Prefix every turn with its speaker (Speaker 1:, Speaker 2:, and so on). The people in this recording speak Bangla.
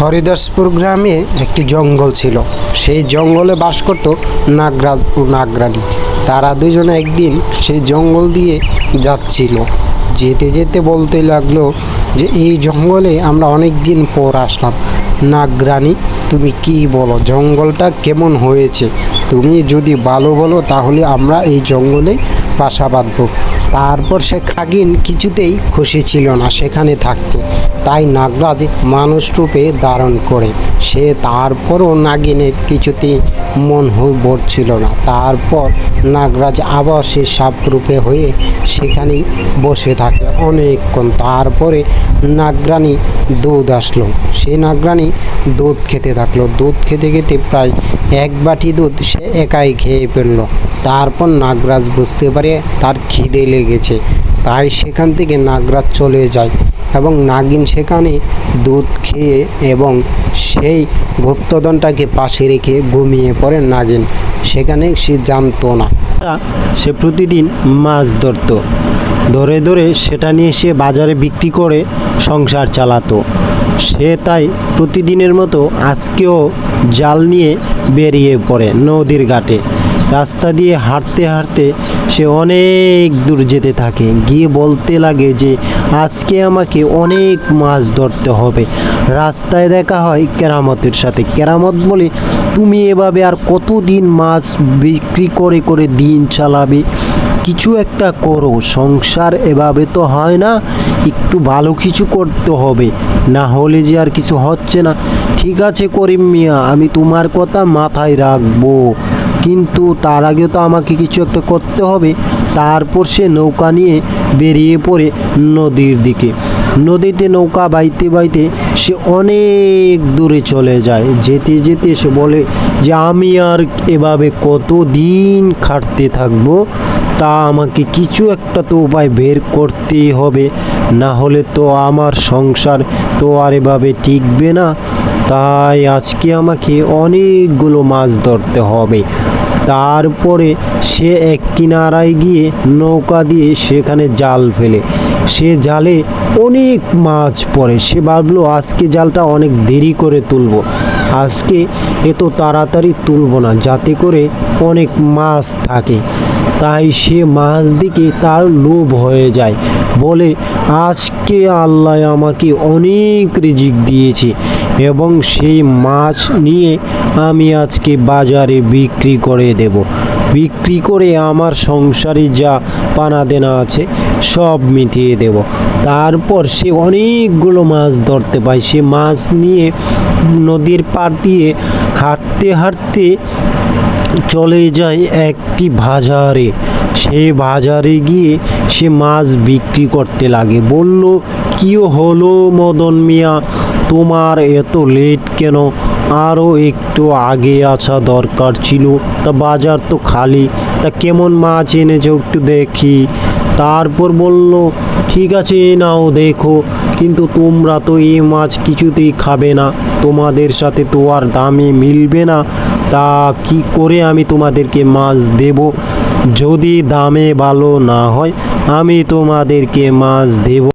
Speaker 1: হরিদাসপুর গ্রামে একটি জঙ্গল ছিল। সেই জঙ্গলে বাস করত নাগরাজ ও নাগরানী। তারা দুজনে একদিন সেই জঙ্গল দিয়ে যাচ্ছিল। যেতে যেতে বলতে লাগল যে, এই জঙ্গলে আমরা অনেক দিন পর আসলাম। নাগরানী, তুমি কি বলো, জঙ্গলটা কেমন হয়েছে? তুমি যদি ভালো বলো, তাহলে আমরা এই জঙ্গলে বাসা বাঁধবো। তারপর সে কাগিন কিছুতেই খুশি ছিল না সেখানে থাকতে। তাই নাগরাজ মানুষ রূপে ধারণ করে। সে তারপরও নাগিনের কিছুতেই মন হয়ে ভরছিল না। তারপর নাগরাজ আবার সে সাপ রূপে হয়ে সেখানেই বসে থাকে অনেকক্ষণ। তারপরে নাগরানি দুধ আসলো। সে নাগরানি দুধ খেতে থাকল। দুধ খেতে খেতে প্রায় এক বাটি দুধ সে একাই খেয়ে ফেলল। তারপর নাগরাজ বুঝতে পারে তার খিদে লেগেছে। তাই সেখান থেকে নাগরাজ চলে যায় এবং নাগিন সেখানে দুধ খেয়ে এবং সেই গুপ্তধনটাকে পাশে রেখে ঘুমিয়ে পড়ে নাগিন। সেখানে সে জানতো না।
Speaker 2: সে প্রতিদিন মাছ ধরত। ধরে ধরে সেটা নিয়ে সে বাজারে বিক্রি করে সংসার চালাতো। সে তাই প্রতিদিনের মতো আজকেও জাল নিয়ে বেরিয়ে পড়ে নদীর ঘাটে। রাস্তা দিয়ে হাঁটতে হাঁটতে সে অনেক দূর যেতে থাকে। গিয়ে বলতে লাগে যে, আজকে আমাকে অনেক মাছ ধরতে হবে। রাস্তায় দেখা হয় কেরামতের সাথে। কেরামত বলে, তুমি এভাবে আর কতদিন মাছ বিক্রি করে করে দিন চালাবে? কিছু একটা করো। সংসার এভাবে তো হয় না। একটু ভালো কিছু করতে হবে। না হলে যে আর কিছু হচ্ছে না। ঠিক আছে করিম মিয়া, আমি তোমার কথা মাথায় রাখব। কিন্তু তার আগে তো আমাকে কিছু একটা করতে হবে। তারপর সে নৌকা নিয়ে বেরিয়ে পড়ে নদীর দিকে। নদীতে নৌকা বাইতে বাইতে সে অনেক দূরে চলে যায়। যেতে যেতে সে বলে যে, আমি আর এভাবে কত দিন খাটতে থাকব? তা আমাকে কিছু একটা তো উপায় বের করতেই হবে। না হলে তো আমার সংসার তো আর এভাবে টিকবে না। তাই আজকে আমাকে অনেকগুলো মাছ ধরতে হবে। তারপরে সে এক কিনারায় গিয়ে নৌকা দিয়ে সেখানে জাল ফেলে। সে জালে অনেক মাছ পড়ে। সে ভাবলো, আজকে জালটা অনেক দেরি করে তুলবো। আজকে এত তাড়াতাড়ি তুলবো না, যাতে করে অনেক মাছ থাকে। তাই সে মাছ দিকে তার লোভ হয়ে যায়। বলে, আজকে আল্লাহ আমাকে অনেক রিজিক দিয়েছে। এবং সেই মাছ নিয়ে আমি আজকে বাজারে বিক্রি করে দেব। বিক্রি করে আমার সংসারে যা পানা দেনা আছে সব মিটিয়ে দেব। তারপর সে অনেকগুলো মাছ ধরতে পায়। সে মাছ নিয়ে নদীর পাড় দিয়ে হাঁটতে হাঁটতে চলে যায় একটি বাজারে। সে বাজারে গিয়ে সে মাছ বিক্রি করতে লাগে। বলল কি হলো মদন মিয়া? তোমার এত লেট কেন? আরও একটু আগে আসা দরকার ছিল। তা বাজার তো খালি। তা কেমন মাছ এনেছো একটু দেখি। তারপর বলল, ঠিক আছে, নাও দেখো। কিন্তু তোমরা তো এই মাছ কিছুতেই খাবে না। তোমাদের সাথে তো আর দামে মিলবে না। তা কি করে আমি তোমাদেরকে মাছ দেব? যদি দামে ভালো না হয়, আমি তোমাদেরকে মাছ দেব।